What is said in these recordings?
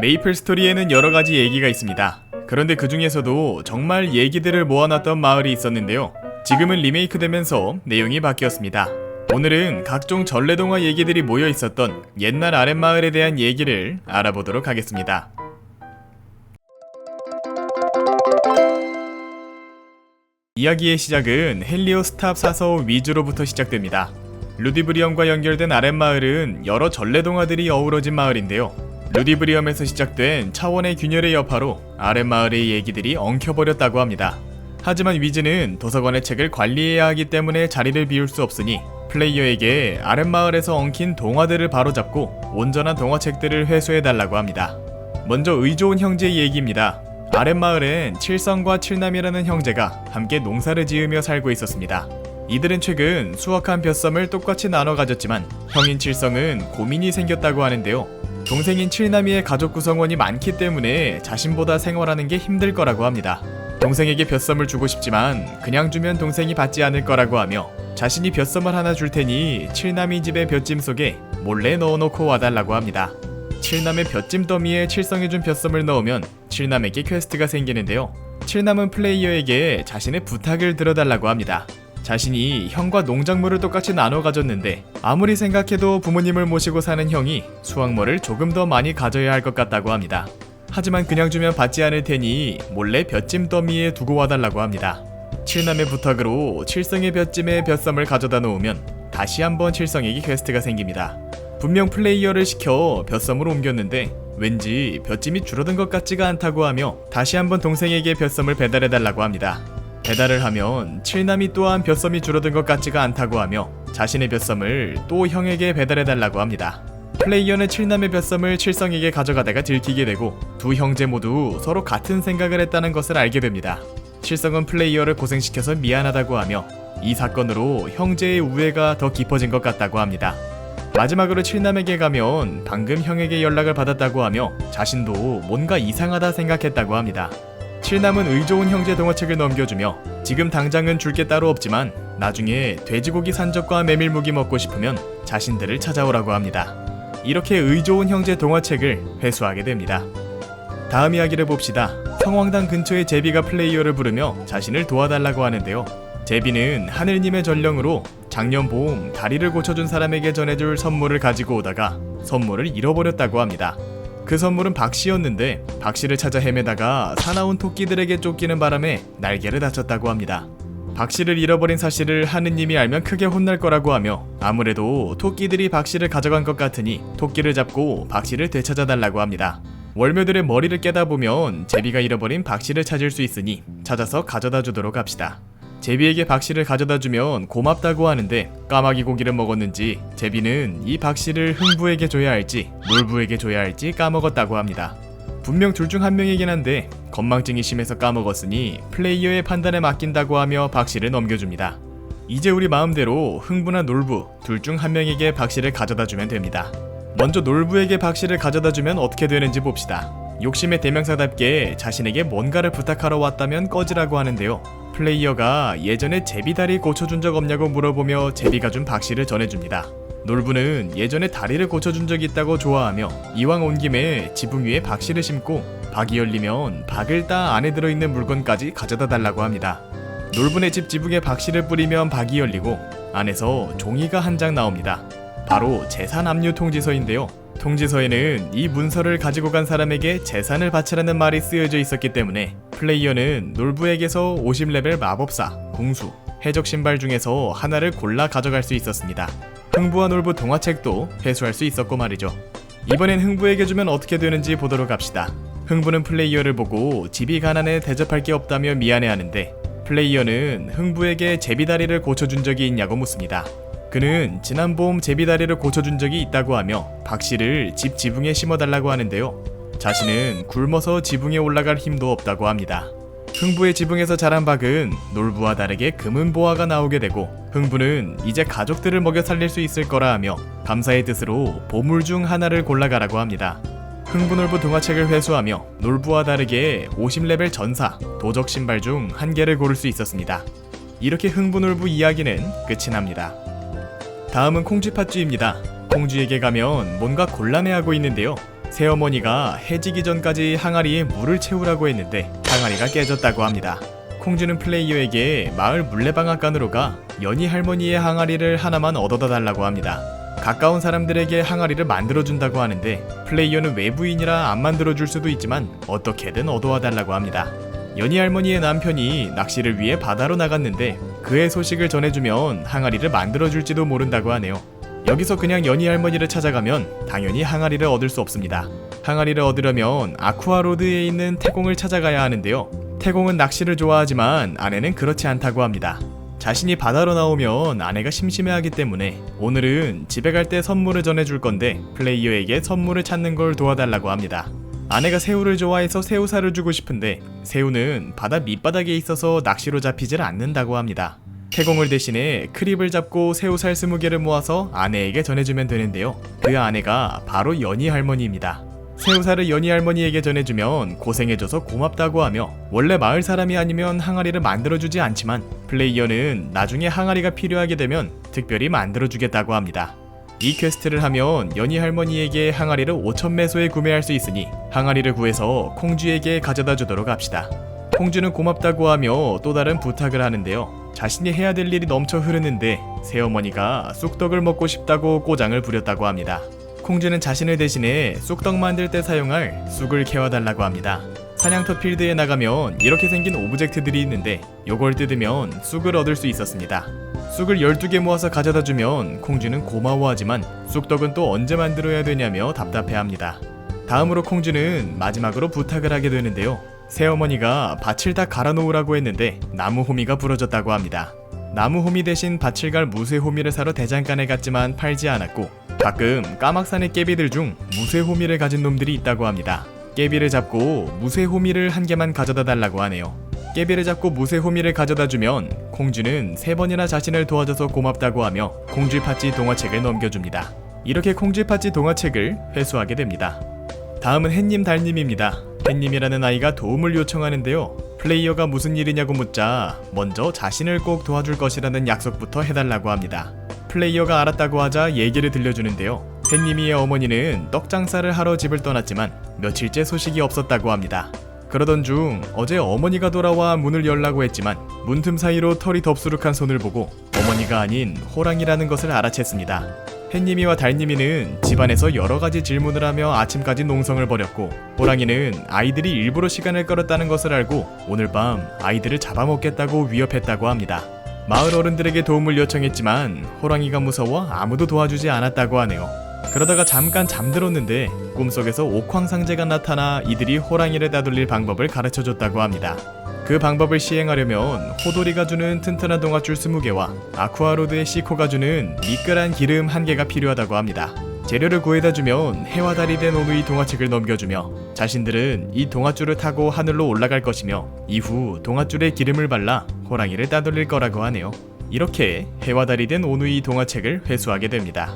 메이플 스토리에는 여러 가지 얘기가 있습니다. 그런데 그 중에서도 정말 얘기들을 모아놨던 마을이 있었는데요. 지금은 리메이크 되면서 내용이 바뀌었습니다. 오늘은 각종 전래동화 얘기들이 모여 있었던 옛날 아랫마을에 대한 얘기를 알아보도록 하겠습니다. 이야기의 시작은 헬리오 스탑 사서 위주로부터 시작됩니다. 루디브리엄과 연결된 아랫마을은 여러 전래동화들이 어우러진 마을인데요. 루디브리엄에서 시작된 차원의 균열의 여파로 아랫마을의 얘기들이 엉켜버렸다고 합니다. 하지만 위즈는 도서관의 책을 관리해야 하기 때문에 자리를 비울 수 없으니 플레이어에게 아랫마을에서 엉킨 동화들을 바로잡고 온전한 동화책들을 회수해달라고 합니다. 먼저 의좋은 형제의 얘기입니다. 아랫마을엔 칠성과 칠남이라는 형제가 함께 농사를 지으며 살고 있었습니다. 이들은 최근 수확한 벼섬을 똑같이 나눠 가졌지만 형인 칠성은 고민이 생겼다고 하는데요. 동생인 칠남이의 가족 구성원이 많기 때문에 자신보다 생활하는 게 힘들 거라고 합니다. 동생에게 벼섬을 주고 싶지만 그냥 주면 동생이 받지 않을 거라고 하며 자신이 벼섬을 하나 줄 테니 칠남이 집의 벼짐 속에 몰래 넣어놓고 와달라고 합니다. 칠남의 벼짐 더미에 칠성이 준 벼섬을 넣으면 칠남에게 퀘스트가 생기는데요. 칠남은 플레이어에게 자신의 부탁을 들어달라고 합니다. 자신이 형과 농작물을 똑같이 나눠 가졌는데 아무리 생각해도 부모님을 모시고 사는 형이 수확물을 조금 더 많이 가져야 할 것 같다고 합니다. 하지만 그냥 주면 받지 않을 테니 몰래 벼짐 더미에 두고 와달라고 합니다. 칠남의 부탁으로 칠성의 벼짐에 벼섬을 가져다 놓으면 다시 한번 칠성에게 퀘스트가 생깁니다. 분명 플레이어를 시켜 벼섬을 옮겼는데 왠지 벼짐이 줄어든 것 같지가 않다고 하며 다시 한번 동생에게 벼섬을 배달해달라고 합니다. 배달을 하면 칠남이 또한 벼섬이 줄어든 것 같지가 않다고 하며 자신의 벼섬을 또 형에게 배달해달라고 합니다. 플레이어는 칠남의 벼섬을 칠성에게 가져가다가 들키게 되고 두 형제 모두 서로 같은 생각을 했다는 것을 알게 됩니다. 칠성은 플레이어를 고생시켜서 미안하다고 하며 이 사건으로 형제의 우애가 더 깊어진 것 같다고 합니다. 마지막으로 칠남에게 가면 방금 형에게 연락을 받았다고 하며 자신도 뭔가 이상하다 생각했다고 합니다. 칠남은 의좋은 형제 동화책을 넘겨주며 지금 당장은 줄 게 따로 없지만 나중에 돼지고기 산적과 메밀무기 먹고 싶으면 자신들을 찾아오라고 합니다. 이렇게 의좋은 형제 동화책을 회수하게 됩니다. 다음 이야기를 봅시다. 성황당 근처의 제비가 플레이어를 부르며 자신을 도와달라고 하는데요. 제비는 하늘님의 전령으로 작년 봄 다리를 고쳐준 사람에게 전해줄 선물을 가지고 오다가 선물을 잃어버렸다고 합니다. 그 선물은 박씨였는데 박씨를 찾아 헤매다가 사나운 토끼들에게 쫓기는 바람에 날개를 다쳤다고 합니다. 박씨를 잃어버린 사실을 하느님이 알면 크게 혼날 거라고 하며 아무래도 토끼들이 박씨를 가져간 것 같으니 토끼를 잡고 박씨를 되찾아 달라고 합니다. 월묘들의 머리를 깨다 보면 제비가 잃어버린 박씨를 찾을 수 있으니 찾아서 가져다 주도록 합시다. 제비에게 박씨를 가져다 주면 고맙다고 하는데 까마귀 고기를 먹었는지 제비는 이 박씨를 흥부에게 줘야 할지 놀부에게 줘야 할지 까먹었다고 합니다. 분명 둘 중 한 명이긴 한데 건망증이 심해서 까먹었으니 플레이어의 판단에 맡긴다고 하며 박씨를 넘겨줍니다. 이제 우리 마음대로 흥부나 놀부 둘 중 한 명에게 박씨를 가져다 주면 됩니다. 먼저 놀부에게 박씨를 가져다 주면 어떻게 되는지 봅시다. 욕심의 대명사답게 자신에게 뭔가를 부탁하러 왔다면 꺼지라고 하는데요. 플레이어가 예전에 제비 다리 고쳐준 적 없냐고 물어보며 제비가 준 박씨를 전해줍니다. 놀부는 예전에 다리를 고쳐준 적 있다고 좋아하며 이왕 온 김에 지붕 위에 박씨를 심고 박이 열리면 박을 따 안에 들어있는 물건까지 가져다 달라고 합니다. 놀부네 집 지붕에 박씨를 뿌리면 박이 열리고 안에서 종이가 한 장 나옵니다. 바로 재산 압류 통지서인데요. 통지서에는 이 문서를 가지고 간 사람에게 재산을 바치라는 말이 쓰여져 있었기 때문에 플레이어는 놀부에게서 50레벨 마법사, 궁수, 해적 신발 중에서 하나를 골라 가져갈 수 있었습니다. 흥부와 놀부 동화책도 회수할 수 있었고 말이죠. 이번엔 흥부에게 주면 어떻게 되는지 보도록 합시다. 흥부는 플레이어를 보고 집이 가난해 대접할 게 없다며 미안해하는데 플레이어는 흥부에게 제비다리를 고쳐준 적이 있냐고 묻습니다. 그는 지난 봄 제비다리를 고쳐준 적이 있다고 하며 박 씨를 집 지붕에 심어달라고 하는데요. 자신은 굶어서 지붕에 올라갈 힘도 없다고 합니다. 흥부의 지붕에서 자란 박은 놀부와 다르게 금은 보화가 나오게 되고 흥부는 이제 가족들을 먹여 살릴 수 있을 거라 하며 감사의 뜻으로 보물 중 하나를 골라가라고 합니다. 흥부놀부 동화책을 회수하며 놀부와 다르게 50레벨 전사, 도적 신발 중 한 개를 고를 수 있었습니다. 이렇게 흥부놀부 이야기는 끝이 납니다. 다음은 콩쥐 팥쥐입니다. 콩쥐에게 가면 뭔가 곤란해하고 있는데요. 새어머니가 해지기 전까지 항아리에 물을 채우라고 했는데 항아리가 깨졌다고 합니다. 콩주는 플레이어에게 마을 물레방앗간으로 가 연희 할머니의 항아리를 하나만 얻어다 달라고 합니다. 가까운 사람들에게 항아리를 만들어준다고 하는데 플레이어는 외부인이라 안 만들어줄 수도 있지만 어떻게든 얻어와 달라고 합니다. 연희 할머니의 남편이 낚시를 위해 바다로 나갔는데 그의 소식을 전해주면 항아리를 만들어줄지도 모른다고 하네요. 여기서 그냥 연희 할머니를 찾아가면 당연히 항아리를 얻을 수 없습니다. 항아리를 얻으려면 아쿠아로드에 있는 태공을 찾아가야 하는데요. 태공은 낚시를 좋아하지만 아내는 그렇지 않다고 합니다. 자신이 바다로 나오면 아내가 심심해하기 때문에 오늘은 집에 갈 때 선물을 전해줄 건데 플레이어에게 선물을 찾는 걸 도와달라고 합니다. 아내가 새우를 좋아해서 새우살을 주고 싶은데 새우는 바다 밑바닥에 있어서 낚시로 잡히질 않는다고 합니다. 태공을 대신에 크립을 잡고 새우살 20개를 모아서 아내에게 전해주면 되는데요. 그 아내가 바로 연희 할머니입니다. 새우살을 연희 할머니에게 전해주면 고생해줘서 고맙다고 하며 원래 마을 사람이 아니면 항아리를 만들어주지 않지만 플레이어는 나중에 항아리가 필요하게 되면 특별히 만들어주겠다고 합니다. 이 퀘스트를 하면 연희 할머니에게 항아리를 5천 매소에 구매할 수 있으니 항아리를 구해서 콩주에게 가져다 주도록 합시다. 콩주는 고맙다고 하며 또 다른 부탁을 하는데요. 자신이 해야 될 일이 넘쳐 흐르는데 새어머니가 쑥떡을 먹고 싶다고 꼬장을 부렸다고 합니다. 콩주는 자신을 대신해 쑥떡 만들 때 사용할 쑥을 캐와달라고 합니다. 사냥터 필드에 나가면 이렇게 생긴 오브젝트들이 있는데 요걸 뜯으면 쑥을 얻을 수 있었습니다. 쑥을 12개 모아서 가져다 주면 콩주는 고마워하지만 쑥떡은 또 언제 만들어야 되냐며 답답해합니다. 다음으로 콩주는 마지막으로 부탁을 하게 되는데요. 새어머니가 밭을 다 갈아 놓으라고 했는데 나무 호미가 부러졌다고 합니다. 나무 호미 대신 밭을 갈 무쇠 호미를 사러 대장간에 갔지만 팔지 않았고 가끔 까막산의 깨비들 중 무쇠 호미를 가진 놈들이 있다고 합니다. 깨비를 잡고 무쇠 호미를 한 개만 가져다 달라고 하네요. 깨비를 잡고 무쇠 호미를 가져다 주면 콩주는 세 번이나 자신을 도와줘서 고맙다고 하며 콩쥐 팥쥐 동화책을 넘겨줍니다. 이렇게 콩쥐 팥쥐 동화책을 회수하게 됩니다. 다음은 햇님 달님입니다. 햇님이라는 아이가 도움을 요청하는데요. 플레이어가 무슨 일이냐고 묻자 먼저 자신을 꼭 도와줄 것이라는 약속부터 해달라고 합니다. 플레이어가 알았다고 하자 얘기를 들려주는데요. 햇님이의 어머니는 떡 장사를 하러 집을 떠났지만 며칠째 소식이 없었다고 합니다. 그러던 중 어제 어머니가 돌아와 문을 열라고 했지만 문틈 사이로 털이 덥수룩한 손을 보고 어머니가 아닌 호랑이라는 것을 알아챘습니다. 햇님이와 달님이는 집안에서 여러 가지 질문을 하며 아침까지 농성을 벌였고 호랑이는 아이들이 일부러 시간을 끌었다는 것을 알고 오늘 밤 아이들을 잡아먹겠다고 위협했다고 합니다. 마을 어른들에게 도움을 요청했지만 호랑이가 무서워 아무도 도와주지 않았다고 하네요. 그러다가 잠깐 잠들었는데 꿈속에서 옥황상제가 나타나 이들이 호랑이를 따돌릴 방법을 가르쳐 줬다고 합니다. 그 방법을 시행하려면 호돌이가 주는 튼튼한 동아줄 20개와 아쿠아로드의 시코가 주는 미끌한 기름 1개가 필요하다고 합니다. 재료를 구해다 주면 해와 달이 된 오누이 동화책을 넘겨주며 자신들은 이 동아줄을 타고 하늘로 올라갈 것이며 이후 동아줄에 기름을 발라 호랑이를 따돌릴 거라고 하네요. 이렇게 해와 달이 된 오누이 동화책을 회수하게 됩니다.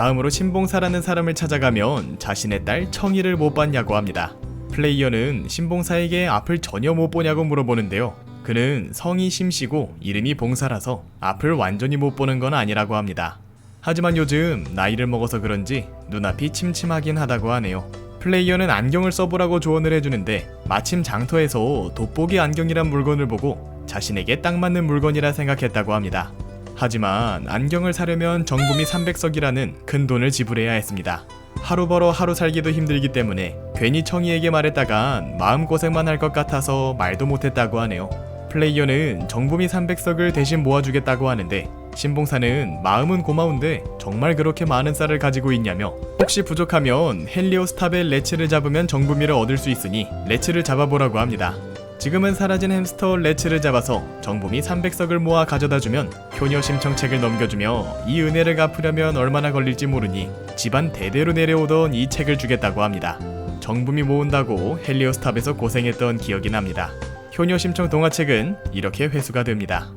다음으로 신봉사라는 사람을 찾아가면 자신의 딸 청이를 못 봤냐고 합니다. 플레이어는 신봉사에게 앞을 전혀 못 보냐고 물어보는데요. 그는 성이 심씨고 이름이 봉사라서 앞을 완전히 못 보는 건 아니라고 합니다. 하지만 요즘 나이를 먹어서 그런지 눈앞이 침침하긴 하다고 하네요. 플레이어는 안경을 써보라고 조언을 해주는데 마침 장터에서 돋보기 안경이란 물건을 보고 자신에게 딱 맞는 물건이라 생각했다고 합니다. 하지만 안경을 사려면 정금이 300석이라는 큰 돈을 지불해야 했습니다. 하루 벌어 하루 살기도 힘들기 때문에 괜히 청이에게 말했다간 마음고생만 할 것 같아서 말도 못했다고 하네요. 플레이어는 정금이 300석을 대신 모아주겠다고 하는데 신봉사는 마음은 고마운데 정말 그렇게 많은 쌀을 가지고 있냐며 혹시 부족하면 헬리오스탑의 레츠를 잡으면 정부미를 얻을 수 있으니 레츠를 잡아보라고 합니다. 지금은 사라진 햄스터 레츠를 잡아서 정부미 300석을 모아 가져다주면 효녀 심청책을 넘겨주며 이 은혜를 갚으려면 얼마나 걸릴지 모르니 집안 대대로 내려오던 이 책을 주겠다고 합니다. 정부미 모은다고 헬리오스탑에서 고생했던 기억이 납니다. 효녀 심청 동화책은 이렇게 회수가 됩니다.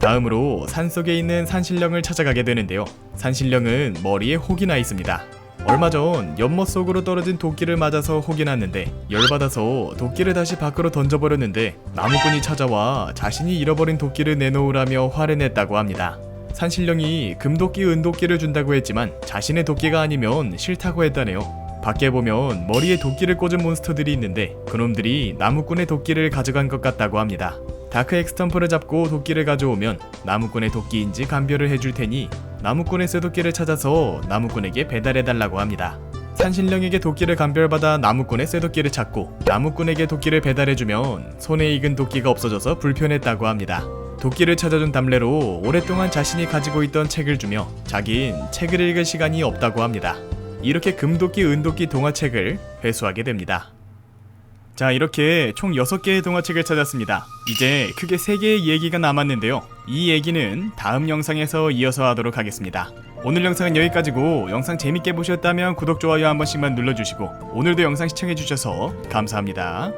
다음으로 산속에 있는 산신령을 찾아가게 되는데요. 산신령은 머리에 혹이 나 있습니다. 얼마 전 연못 속으로 떨어진 도끼를 맞아서 혹이 났는데 열받아서 도끼를 다시 밖으로 던져버렸는데 나무꾼이 찾아와 자신이 잃어버린 도끼를 내놓으라며 화를 냈다고 합니다. 산신령이 금도끼 은도끼를 준다고 했지만 자신의 도끼가 아니면 싫다고 했다네요. 밖에 보면 머리에 도끼를 꽂은 몬스터들이 있는데 그놈들이 나무꾼의 도끼를 가져간 것 같다고 합니다. 다크 엑스텀프를 잡고 도끼를 가져오면 나무꾼의 도끼인지 감별을 해줄 테니 나무꾼의 쇠도끼를 찾아서 나무꾼에게 배달해달라고 합니다. 산신령에게 도끼를 감별받아 나무꾼의 쇠도끼를 찾고 나무꾼에게 도끼를 배달해주면 손에 익은 도끼가 없어져서 불편했다고 합니다. 도끼를 찾아준 담례로 오랫동안 자신이 가지고 있던 책을 주며 자긴 책을 읽을 시간이 없다고 합니다. 이렇게 금도끼, 은도끼 동화책을 회수하게 됩니다. 자, 이렇게 총 6개의 동화책을 찾았습니다. 이제 크게 3개의 얘기가 남았는데요. 이 얘기는 다음 영상에서 이어서 하도록 하겠습니다. 오늘 영상은 여기까지고 영상 재밌게 보셨다면 구독, 좋아요 한 번씩만 눌러주시고 오늘도 영상 시청해주셔서 감사합니다.